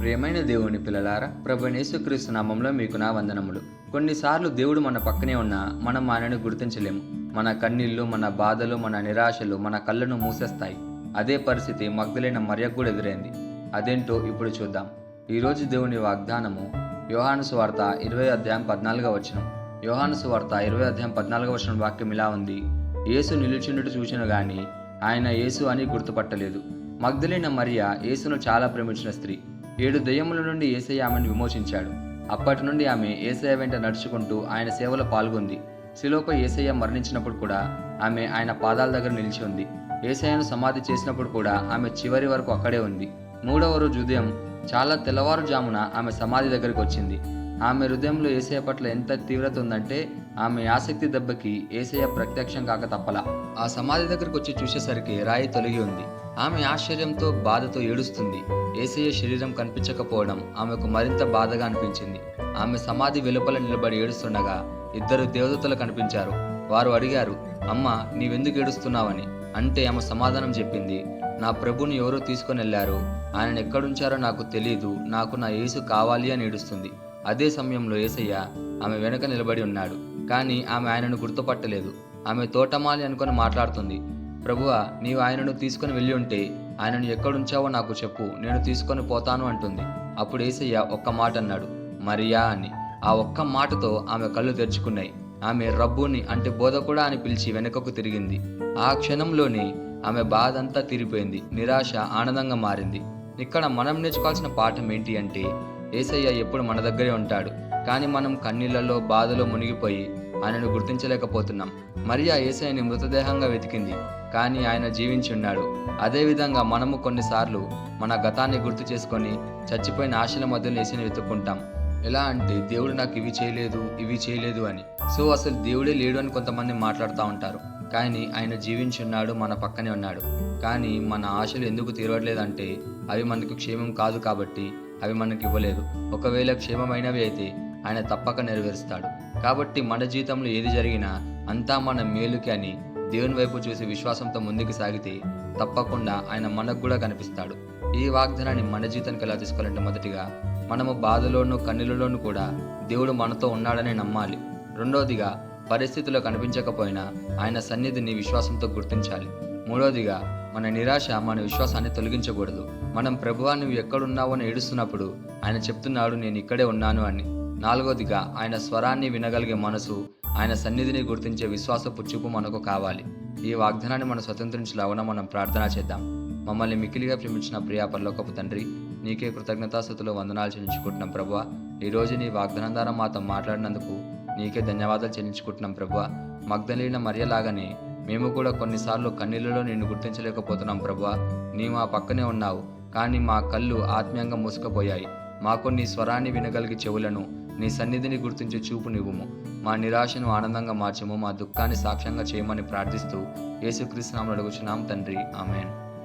ప్రియమైన దేవుని పిల్లలారా ప్రభు యేసుక్రీస్తు నామంలో మీకు నా వందనములు. కొన్నిసార్లు దేవుడు మన పక్కనే ఉన్నా మనం ఆయనను గుర్తించలేము. మన కన్నీళ్ళు మన బాధలు మన నిరాశలు మన కళ్ళను మూసేస్తాయి. అదే పరిస్థితి మగ్ధులైన మర్యకు కూడా ఎదురైంది. అదేంటో ఇప్పుడు చూద్దాం. ఈరోజు దేవుని వాగ్దానము యోహాను సువార్త ఇరవై అధ్యాయం పద్నాలుగో వచనం. యోహాను సువార్త ఇరవై అధ్యాయం పద్నాలుగో వచనం వాక్యం ఇలా ఉంది. యేసు నిలుచుండుట చూసిన గాని ఆయన యేసు అని గుర్తుపట్టలేదు. మగ్ధులైన మరియ యేసును చాలా ప్రేమించిన స్త్రీ. ఏడు దయ్యముల నుండి ఏసయ్య ఆమెను విమోచించాడు. అప్పటి నుండి ఆమె ఏసయ్య వెంట నడుచుకుంటూ ఆయన సేవలో పాల్గొంది. శిలోపై ఏసయ్య మరణించినప్పుడు కూడా ఆమె ఆయన పాదాల దగ్గర నిలిచి ఉంది. ఏసయ్యను సమాధి చేసినప్పుడు కూడా ఆమె చివరి వరకు అక్కడే ఉంది. మూడవ రోజు ఉదయం చాలా తెల్లవారుజామున ఆమె సమాధి దగ్గరికి వచ్చింది. ఆమె హృదయంలో ఏసయ్య పట్ల ఎంత తీవ్రత ఉందంటే ఆమె ఆసక్తి దెబ్బకి ఏసయ్య ప్రత్యక్షం కాక తప్పలా. ఆ సమాధి దగ్గరకు వచ్చి చూసేసరికి రాయి తొలగి ఉంది. ఆమె ఆశ్చర్యంతో బాధతో ఏడుస్తుంది. ఏసయ్య శరీరం కనిపించకపోవడం ఆమెకు మరింత బాధగా అనిపించింది. ఆమె సమాధి వెలుపల నిలబడి ఏడుస్తుండగా ఇద్దరు దేవదూతలు కనిపించారు. వారు అడిగారు అమ్మ నీవెందుకు ఏడుస్తున్నావని? అంటే ఆమె సమాధానం చెప్పింది నా ప్రభుని ఎవరో తీసుకొని వెళ్ళారు ఆయన ఎక్కడుంచారో నాకు తెలియదు నాకు నా యేసు కావాలి అని ఏడుస్తుంది. అదే సమయంలో ఏసయ్య ఆమె వెనుక నిలబడి ఉన్నాడు. కానీ ఆమె ఆయనను గుర్తుపట్టలేదు. ఆమె తోటమాలి అనుకుని మాట్లాడుతుంది. ప్రభువా నీవు ఆయనను తీసుకొని వెళ్ళి ఉంటే ఆయనను ఎక్కడుంచావో నాకు చెప్పు నేను తీసుకొని పోతాను అంటుంది. అప్పుడు ఏసయ్య ఒక్క మాట అన్నాడు మరియా అని. ఆ ఒక్క మాటతో ఆమె కళ్ళు తెరుచుకున్నాయి. ఆమె రబ్బుని అంటే బోధకుడా అని పిలిచి వెనుకకు తిరిగింది. ఆ క్షణంలోనే ఆమె బాధ అంతా తీరిపోయింది. నిరాశ ఆనందంగా మారింది. ఇక్కడ మనం నేర్చుకోవాల్సిన పాఠం ఏంటి అంటే ఏసయ్య ఎప్పుడు మన దగ్గరే ఉంటాడు. కానీ మనం కన్నీళ్ళలో బాధలో మునిగిపోయి ఆయనను గుర్తించలేకపోతున్నాం. మరియా ఏసైని మృతదేహంగా వెతికింది కానీ ఆయన జీవించి ఉన్నాడు. అదేవిధంగా మనము కొన్నిసార్లు మన గతాన్ని గుర్తు చేసుకొని చచ్చిపోయిన ఆశల మధ్యలో ఏసైని వెతుక్కుంటాం. ఎలా అంటే దేవుడు నాకు ఇవి చేయలేదు ఇవి చేయలేదు అని. సో అసలు దేవుడే లేడు అని కొంతమంది మాట్లాడుతూ ఉంటారు. కానీ ఆయన జీవించి ఉన్నాడు మన పక్కనే ఉన్నాడు. కానీ మన ఆశలు ఎందుకు తీరవట్లేదంటే అవి మనకు క్షేమం కాదు కాబట్టి అవి మనకి ఇవ్వలేదు. ఒకవేళ క్షేమమైనవి అయితే ఆయన తప్పక నెరవేరుస్తాడు. కాబట్టి మన జీవితంలో ఏది జరిగినా అంతా మన మేలుకి అని దేవుని వైపు చూసి విశ్వాసంతో ముందుకు సాగితే తప్పకుండా ఆయన మనకు కూడా కనిపిస్తాడు. ఈ వాగ్దానాన్ని మన జీవితానికి ఎలా తీసుకోవాలంటే మొదటిగా మనము బాధలోనూ కన్నీళ్ళలోనూ కూడా దేవుడు మనతో ఉన్నాడని నమ్మాలి. రెండవదిగా పరిస్థితుల్లో కనిపించకపోయినా ఆయన సన్నిధిని విశ్వాసంతో గుర్తించాలి. మూడవదిగా మన నిరాశ మన విశ్వాసాన్ని తొలగించకూడదు. మనం ప్రభువా నువ్వు ఎక్కడున్నావు అని ఏడుస్తున్నప్పుడు ఆయన చెప్తున్నాడు నేను ఇక్కడే ఉన్నాను అని. నాలుగోదిగా ఆయన స్వరాన్ని వినగలిగే మనసు ఆయన సన్నిధిని గుర్తించే విశ్వాసపు చూపు మనకు కావాలి. ఈ వాగ్దానాన్ని మనం స్వతంత్రించలాగున మనం ప్రార్థన చేద్దాం. మమ్మల్ని మికిలిగా ప్రేమించిన ప్రియా పరలోకపు తండ్రి నీకే కృతజ్ఞతాస్థుతులు వందనాలు చెల్లించుకుంటున్నాం ప్రభా ఈరోజు నీ వాగ్దానం ద్వారా మాతో మాట్లాడినందుకు నీకే ధన్యవాదాలు చెల్లించుకుంటున్నాం ప్రభా మగ్ధలీన మర్యలాగానే మేము కూడా కొన్నిసార్లు కన్నీళ్ళలో నిన్ను గుర్తించలేకపోతున్నాం ప్రభా నీ మా పక్కనే ఉన్నావు కానీ మా కళ్ళు ఆత్మీయంగా మూసుకుపోయాయి. మాకు నీ స్వరాన్ని వినగలిగే చెవులను నీ సన్నిధిని గుర్తించే చూపు నివ్వుము మా నిరాశను ఆనందంగా మార్చము మా దుఃఖాన్ని సాక్ష్యంగా చేయమని ప్రార్థిస్తూ యేసుక్రీస్తు నామలు అడుగుచున్నాం తండ్రి. ఆమెన్.